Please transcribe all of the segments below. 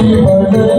Happy birthday.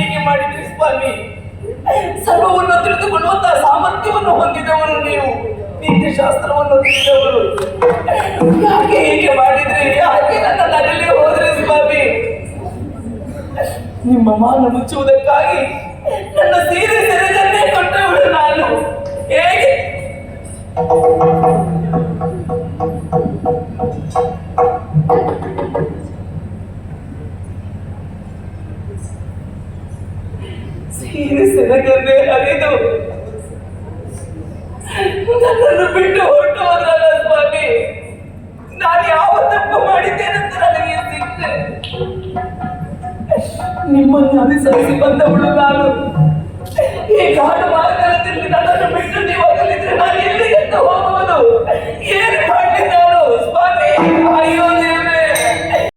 ಹೀಗೆ ಮಾಡಿದ್ರಿ ಸ್ವಾಮಿ? ಸರ್ವವನ್ನು ತಿಳಿದುಕೊಳ್ಳುವಂತಹ ಸಾಮರ್ಥ್ಯವನ್ನು ಹೊಂದಿದವರು ನೀವು. ನೀತಿ ಶಾಸ್ತ್ರವನ್ನು ತಿಳಿದವರು. ಯಾಕೆ ಹೀಗೆ ಮಾಡಿದ್ರಿ? ಯಾಕೆ ನನ್ನ ನಗಲಿ ಹೋದ್ರಿ ಸ್ವಾಮಿ? ನಿಮ್ಮ ಮಾನ ಮುಚ್ಚುವುದಕ್ಕಾಗಿ ನನ್ನ ಸೀರೆ ಸೆರೆದನ್ನೇ ಕೊಟ್ಟವಳು ನಾನು. ಹೇಗೆ? ಸೀರೆ ಸೆರಗನ್ನೇ ಅರಿದು ನನ್ನನ್ನು ಬಿಟ್ಟು ಹೊರಟೋದ್ರಲ್ಲ ಸ್ವಾಮಿ. ನಾನು ಯಾವ ತಪ್ಪು ಮಾಡಿದ್ದೇನೆಂದು ನನಗೆ ಸಿಗ್ತೆ ನಿಮ್ಮನ್ನು ಅನುಸರಿಸಿ ಬಂದವಳು ನಾನು. ಈ ಕಾಡು ಮಾರ್ಗದಲ್ಲಿ ನನ್ನನ್ನು ಬಿಟ್ಟು ನೀವು ಅಗಲಿದ್ರೆ ನಾನು ಎಲ್ಲಿ ಎದ್ದು ಹೋಗುವುದು?